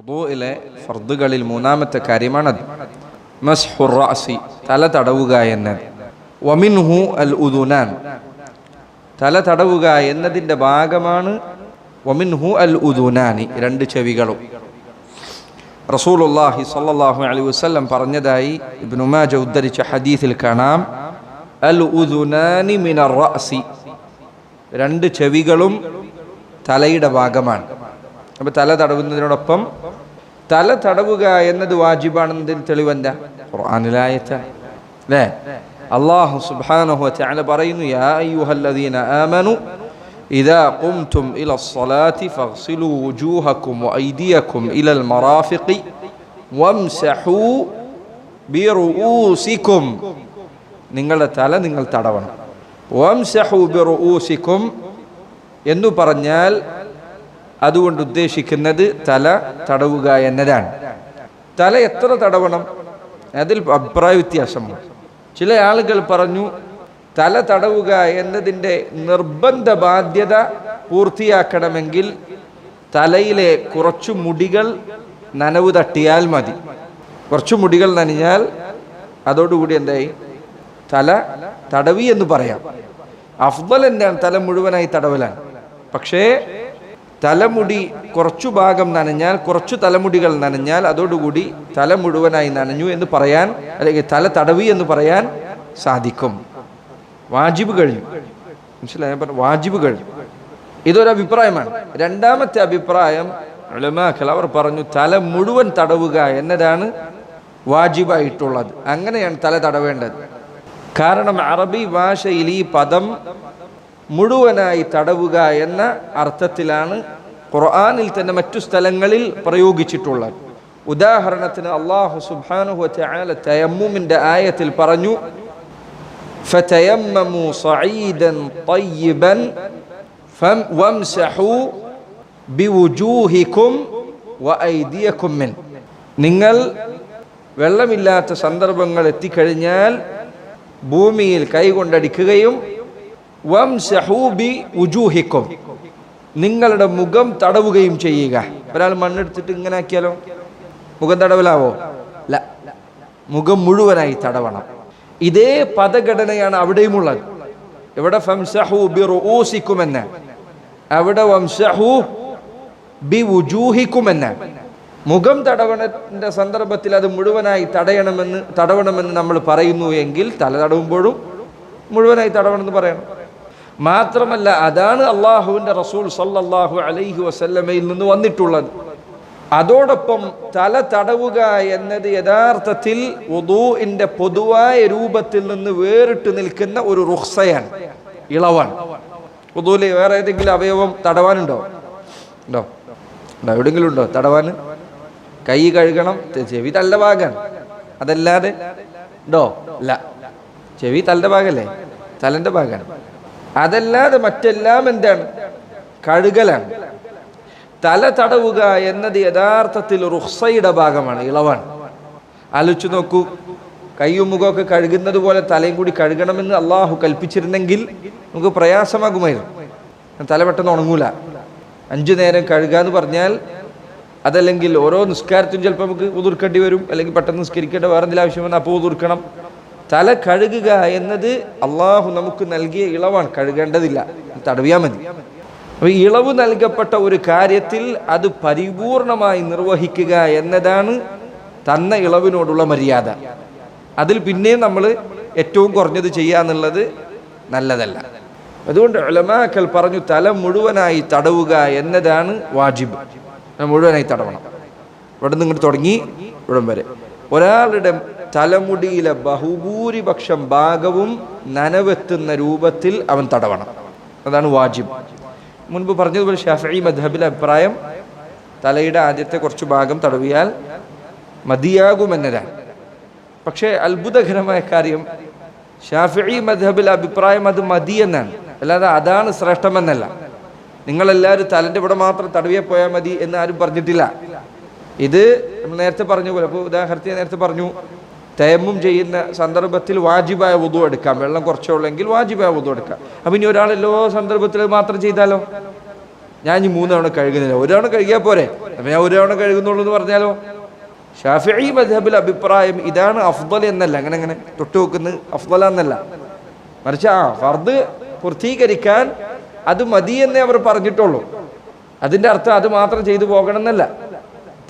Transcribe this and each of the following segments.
വുദൂഇലെ ഫർദുകളിൽ മൂന്നാമത്തെ കാര്യമാണത്. മസ്ഹുർ റഅസി തല തടവുക എന്നത് വമിൻഹു അൽ ഉദുനാൻ തല തടവുക എന്നതിന്റെ ഭാഗമാണ് വമിൻഹു അൽ ഉദുനാനി രണ്ട് ചെവികളും. റസൂലുള്ളാഹി സ്വല്ലല്ലാഹു അലൈഹി വസല്ലം പറഞ്ഞതായി ഇബ്നു മാജ ഉദ്ധരിച്ച ഹദീസിൽ കാണാം. അൽ ഉദുനാനി മിനർ റാസി രണ്ട് ചെവികളും തലയുടെ ഭാഗമാണ്. അപ്പോൾ തല തടവുന്നതിനോടൊപ്പം തല തടവുക എന്നത് വാജിബാണെന്നതിന് തെളിവെന്താ ഖുർആനിലായത്ത അല്ലേ അള്ളാഹു സുബ്ഹാനഹു വതആല പറയുന്നു യാ അയ്യുഹല്ലദീന ആമനു إذا قمتم إلى الصلاة فاغسلوا وجوهكم وأيديكم إلى المرافق وامسحوا برؤوسكم നിങ്ങളുടെ തല നിങ്ങൾ തടവണം വംസഹു ബിറുഊസിക്കും എന്നു പറഞ്ഞാൽ അതുകൊണ്ട് ഉദ്ദേശിക്കുന്നത് തല തടവുക എന്നതാണ്. തല എത്ര തടവണം? അതിൽ അഭിപ്രായ വ്യത്യാസമാണ് ചില ആളുകൾ പറഞ്ഞു തല തടവുക എന്നതിന്റെ നിർബന്ധ ബാധ്യത പൂർത്തിയാക്കണമെങ്കിൽ തലയിലെ കുറച്ചു മുടികൾ നനവ് തട്ടിയാൽ മതി. കുറച്ചു മുടികൾ നനഞ്ഞാൽ അതോടുകൂടി എന്തായി? തല തടവി എന്ന് പറയാം. അഫ്ദൽ എന്താണ് തല മുഴുവനായി തടവലാണ്. പക്ഷേ തലമുടി കുറച്ചു ഭാഗം നനഞ്ഞാൽ കുറച്ചു തലമുടികൾ നനഞ്ഞാൽ അതോടുകൂടി തല മുഴുവനായി നനഞ്ഞു എന്ന് പറയാൻ അല്ലെങ്കിൽ തല തടവി എന്ന് പറയാൻ സാധിക്കും. വാജിബ് കഴിഞ്ഞു. മനസ്സിലായ? വാജിബ് കഴിഞ്ഞു. ഇതൊരു അഭിപ്രായമാണ്. രണ്ടാമത്തെ അഭിപ്രായം അവർ പറഞ്ഞു തല മുഴുവൻ തടവുക എന്നതാണ് വാജിബായിട്ടുള്ളത്. അങ്ങനെയാണ് തല തടവേണ്ടത്. കാരണം അറബി ഭാഷയിൽ ഈ പദം മുഴുവനായി തടവുക എന്ന അർത്ഥത്തിലാണ് ഖുർആനിൽ തന്നെ മറ്റു സ്ഥലങ്ങളിൽ പ്രയോഗിച്ചിട്ടുള്ളത് ഉദാഹരണത്തിന് അള്ളാഹു സുബ്ഹാനഹു വതആല തയമ്മുമിന്റെ ആയത്തിൽ പറഞ്ഞു فتيمموا صعيدا طيبا فم- وامسحوا بوجوهكم وأيديكم منه നിങ്ങൾ വെള്ളമില്ലാത്ത സന്ദർഭങ്ങൾ എത്തിക്കഴിഞ്ഞാൽ ഭൂമിയിൽ കൈകൊണ്ടടിക്കുകയും വംസഹൂബി ഉജൂഹിക്കും. നിങ്ങളുടെ മുഖം തടവുകയും ചെയ്യുക. ഒരാൾ മണ്ണെടുത്തിട്ട് ഇങ്ങനെ ആക്കിയാലോ? മുഖം തടവലാവോ? അല്ല മുഖം മുഴുവനായി തടവണം. ഇതേ പദഘടനയാണ് അവിടെയുമുള്ളത്. ഇവിടെ ഫംസഹു ബി അവിടെ വംസഹു ബി മുഖം തടവണത്തിന്റെ സന്ദർഭത്തിൽ അത് മുഴുവനായി തടയണമെന്ന് തടവണമെന്ന് നമ്മൾ പറയുന്നു എങ്കിൽ തല തടവുമ്പോഴും മുഴുവനായി തടവണമെന്ന് പറയണം. മാത്രമല്ല അതാണ് അള്ളാഹുവിന്റെ റസൂൽ സല്ലാഹു അലൈഹി വസല്ലമയിൽ നിന്ന് വന്നിട്ടുള്ളത്. അതോടൊപ്പം തല തടവുക എന്നത് യഥാർത്ഥത്തിൽ ഉദൂഇന്റെ പൊതുവായ രൂപത്തിൽ നിന്ന് വേറിട്ട് നിൽക്കുന്ന ഒരു റുഹ്സയാണ് ഇളവാണ്. ഉദൂൽ വേറെ ഏതെങ്കിലും അവയവം തടവാനുണ്ടോ? ഉണ്ടോ? ഉണ്ടോ? എവിടെയെങ്കിലും ഉണ്ടോ തടവാൻ കൈ കഴുകണം ചെവി തല്ല ഭാഗമാണ് അതല്ലാതെ? ഉണ്ടോ? അല്ല ചെവി തലന്റെ ഭാഗമല്ലേ തലന്റെ ഭാഗമാണ് അതല്ലാതെ മറ്റെല്ലാം എന്താണ്? കഴുകലാണ്. തല തടവുക എന്നത് യഥാർത്ഥത്തിൽ റുഹ്സയുടെ ഭാഗമാണ് ഇളവാണ്. ആലോചിച്ചു നോക്കൂ കയ്യും മുഖമൊക്കെ കഴുകുന്നത് പോലെ തലയും കൂടി കഴുകണമെന്ന് അള്ളാഹു കൽപ്പിച്ചിരുന്നെങ്കിൽ നമുക്ക് പ്രയാസമാകുമായിരുന്നു. തല പെട്ടെന്ന് ഉണങ്ങൂല. അഞ്ചു നേരം കഴുകുക എന്ന് പറഞ്ഞാൽ അതല്ലെങ്കിൽ ഓരോ നിസ്കാരത്തിനും ചിലപ്പോൾ നമുക്ക് ഉതിർക്കേണ്ടി വരും അല്ലെങ്കിൽ പെട്ടെന്ന് നിസ്കരിക്കേണ്ട വേറെ എന്തെങ്കിലും ആവശ്യം വന്നാൽ അപ്പോൾ ഉതിർക്കണം. തല കഴുകുക എന്നത് അള്ളാഹു നമുക്ക് നൽകിയ ഇളവാണ്. കഴുകേണ്ടതില്ല. തടവിയാൽ മതി. അപ്പോൾ ഇളവ് നൽകപ്പെട്ട ഒരു കാര്യത്തിൽ അത് പരിപൂർണമായി നിർവഹിക്കുക എന്നതാണ് തന്ന ഇളവിനോടുള്ള മര്യാദ. അതിൽ പിന്നെയും നമ്മൾ ഏറ്റവും കുറഞ്ഞത് ചെയ്യുക എന്നുള്ളത് നല്ലതല്ല. അതുകൊണ്ട് ഉലമാക്കൽ പറഞ്ഞു തല മുഴുവനായി തടവുക എന്നതാണ് വാജിബ്. മുഴുവനായി തടവണം. ഇവിടെ നിന്ന് ഇങ്ങോട്ട് തുടങ്ങി ഇവിടം വരെ. ഒരാളുടെ തലമുടിയിലെ ബഹുഭൂരിപക്ഷം ഭാഗവും നനവെത്തുന്ന രൂപത്തിൽ അവൻ തടവണം. അതാണ് വാജിബ്. മുൻപ് പറഞ്ഞതുപോലെ ഷാഫി മദ്ഹബിലെ അഭിപ്രായം തലയുടെ ആദ്യത്തെ കുറച്ച് ഭാഗം തടവിയാൽ മതിയാകുമെന്നതാണ്. പക്ഷേ അത്ഭുതകരമായ കാര്യം ഷാഫി മധബിലെ അഭിപ്രായം അത് മതി എന്നാണ് അല്ലാതെ അതാണ് ശ്രേഷ്ഠമെന്നല്ല. നിങ്ങളെല്ലാവരും തലന്റെ ഇവിടെ മാത്രം തടവിയെ പോയാൽ മതി എന്ന് ആരും പറഞ്ഞിട്ടില്ല. ഇത് നമ്മൾ നേരത്തെ പറഞ്ഞു പോലെ അപ്പോൾ ഉദാഹരണത്തിന് നേരത്തെ പറഞ്ഞു തയമ്മും ചെയ്യുന്ന സന്ദർഭത്തിൽ വാജിബായ വധു എടുക്കാം. വെള്ളം കുറച്ചേ ഉള്ളെങ്കിൽ വാജിബായ വധു എടുക്കാം. അപ്പം ഇനി ഒരാൾ എല്ലാ സന്ദർഭത്തിൽ മാത്രം ചെയ്താലോ? ഞാൻ ഇനി മൂന്നവണ കഴുകുന്നില്ല ഒരവണ കഴുകിയാൽ പോരെ? അപ്പം ഞാൻ ഒരവണ കഴുകുന്നുള്ളൂ എന്ന് പറഞ്ഞാലോ? ഷാഫി മദ്ഹബിൽ അഭിപ്രായം ഇതാണ് അഫ്ദൽ എന്നല്ല. അങ്ങനെ അങ്ങനെ. തൊട്ടു വെക്കുന്നത് അഫ്ദല എന്നല്ല മറിച്ച് ആ ഫർദ് പൂർത്തീകരിക്കാൻ അത് മതി എന്നേ അവർ പറഞ്ഞിട്ടുള്ളൂ. അതിന്റെ അർത്ഥം അത് മാത്രം ചെയ്തു പോകണം എന്നല്ല.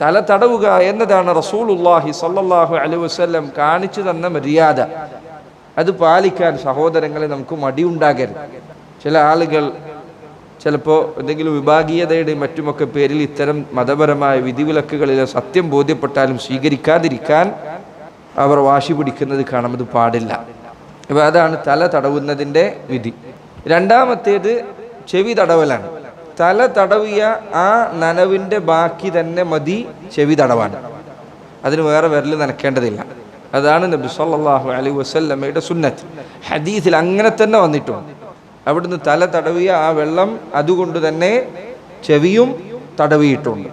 തല തടവുക എന്നതാണ് റസൂലുല്ലാഹി സല്ലാഹു അലൈഹി വസല്ലം കാണിച്ചു തന്ന മര്യാദ. അത് പാലിക്കാൻ സഹോദരങ്ങളെ നമുക്ക് മടിയുണ്ടാകരുത് ചില ആളുകൾ ചിലപ്പോൾ എന്തെങ്കിലും വിഭാഗീയതയുടെയും മറ്റുമൊക്കെ പേരിൽ ഇത്തരം മതപരമായ വിധിവിലക്കുകളിലെ സത്യം ബോധ്യപ്പെട്ടാലും സ്വീകരിക്കാതിരിക്കാൻ അവർ വാശി പിടിക്കുന്നത് കാണാം പാടില്ല. അപ്പോൾ അതാണ് തല തടവുന്നതിന്റെ വിധി. രണ്ടാമത്തേത് ചെവി തടവലാണ്. തല തടവിയ ആ നനവിന്റെ ബാക്കി തന്നെ മതി ചെവി തടവാൻ. അതിന് വേറെ വിരൽ നനക്കേണ്ടതില്ല. അതാണ് നബി സല്ലാഹു അലൈഹി വസല്ലമയുടെ സുന്നത്ത്. ഹദീസിൽ അങ്ങനെ തന്നെ വന്നിട്ടുണ്ട് അവിടുന്ന് തല തടവിയ ആ വെള്ളം അതുകൊണ്ട് തന്നെ ചെവിയും തടവിയിട്ടുണ്ട്.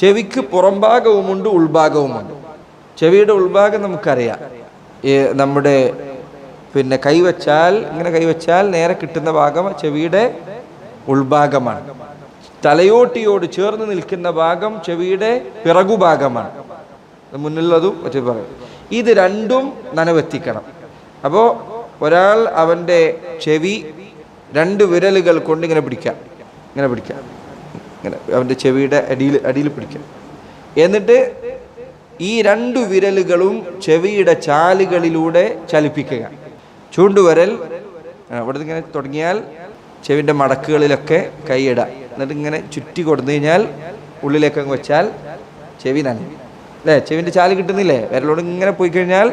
ചെവിക്ക് പുറംഭാഗവുമുണ്ട് ഉൾഭാഗവുമുണ്ട്. ചെവിയുടെ ഉൾഭാഗം നമുക്കറിയാം. നമ്മുടെ പിന്നെ കൈവച്ചാൽ ഇങ്ങനെ കൈവച്ചാൽ നേരെ കിട്ടുന്ന ഭാഗം ചെവിയുടെ ഉൾഭാഗമാണ്. തലയോട്ടിയോട് ചേർന്ന് നിൽക്കുന്ന ഭാഗം ചെവിയുടെ പിറകുഭാഗമാണ്. മുന്നിലുള്ളതും ഒറ്റ പറയും. ഇത് രണ്ടും നനവെത്തിക്കണം. അപ്പോൾ ഒരാൾ അവന്റെ ചെവി രണ്ട് വിരലുകൾ കൊണ്ട് ഇങ്ങനെ പിടിക്കാം ഇങ്ങനെ പിടിക്കാം ഇങ്ങനെ അവന്റെ ചെവിയുടെ അടിയിൽ അടിയിൽ പിടിക്കാം എന്നിട്ട് ഈ രണ്ടു വിരലുകളും ചെവിയുടെ ചാലുകളിലൂടെ ചലിപ്പിക്കുക. ചൂണ്ടുവരൽ അവിടെ ഇങ്ങനെ തുടങ്ങിയാൽ ചെവിന്റെ മടക്കുകളിലൊക്കെ കൈയിടാം. എന്നിട്ട് ഇങ്ങനെ ചുറ്റി കൊടുത്തു കഴിഞ്ഞാൽ ഉള്ളിലേക്ക് അങ്ങ് വെച്ചാൽ ചെവി നനയും. അല്ലേ? ചെവിന്റെ ചാൽ കിട്ടുന്നില്ലേ? വിരലോട് ഇങ്ങനെ പോയി കഴിഞ്ഞാൽ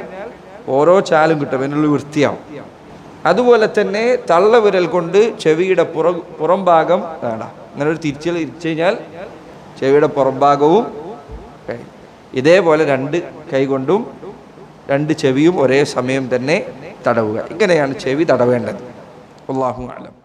ഓരോ ചാലും കിട്ടും. അതിനുള്ളിൽ വൃത്തിയാവും. അതുപോലെ തന്നെ തള്ള വിരൽ കൊണ്ട് ചെവിയുടെ പുറ പുറം ഭാഗം വേണം അങ്ങനെ ഒരു തിരിച്ചൽ തിരിച്ചു കഴിഞ്ഞാൽ ചെവിയുടെ പുറം ഭാഗവും കഴിയും. ഇതേപോലെ രണ്ട് കൈകൊണ്ടും രണ്ട് ചെവിയും ഒരേ സമയം തന്നെ തടവുക. ഇങ്ങനെയാണ് ചെവി തടവേണ്ടത്. അള്ളാഹു ആലം